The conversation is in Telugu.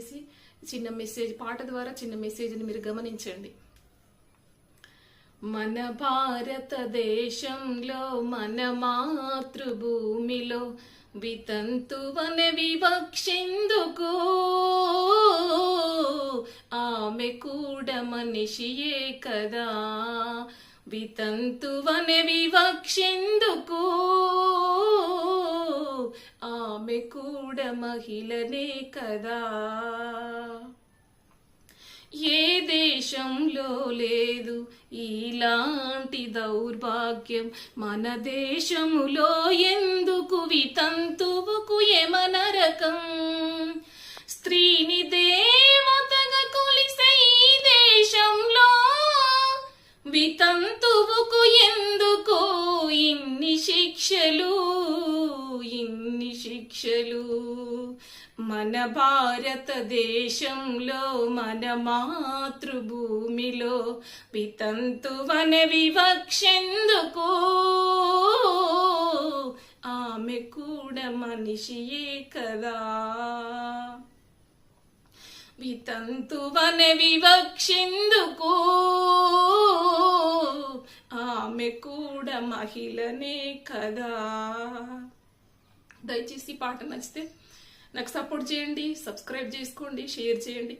చేసి చిన్న మెసేజ్ పాట ద్వారా చిన్న మెసేజ్ని మీరు గమనించండి. మన భారతదేశంలో మన మాతృభూమిలో వితంతువన వివక్షెందుకు. ఆమె కూడా మనిషియే కదా. వితంతువన వివక్షెందుకు. ఆమె కూడా మహిళనే కదా. ఏ దేశంలో లేదు ఇలాంటి దౌర్భాగ్యం. మన దేశములో ఎందుకు వితంతువుకు యమనరకం? స్త్రీని దేవతగా కొలిసే ఈ దేశంలో వితంతువుకు ఎందుకు ఇన్ని శిక్షలు? దీక్షలు. మన భారతదేశంలో మన మాతృభూమిలో వితంతువన వివక్షెందుకు? ఆమె కూడా మనిషియే కదా. వితంతువన వివక్షెందుకు? ఆమె కూడా మహిళనే కదా. దయచేసి పాట నచ్చితే నాకు సపోర్ట్ చేయండి సబ్స్క్రైబ్ చేసుకోండి షేర్ చేయండి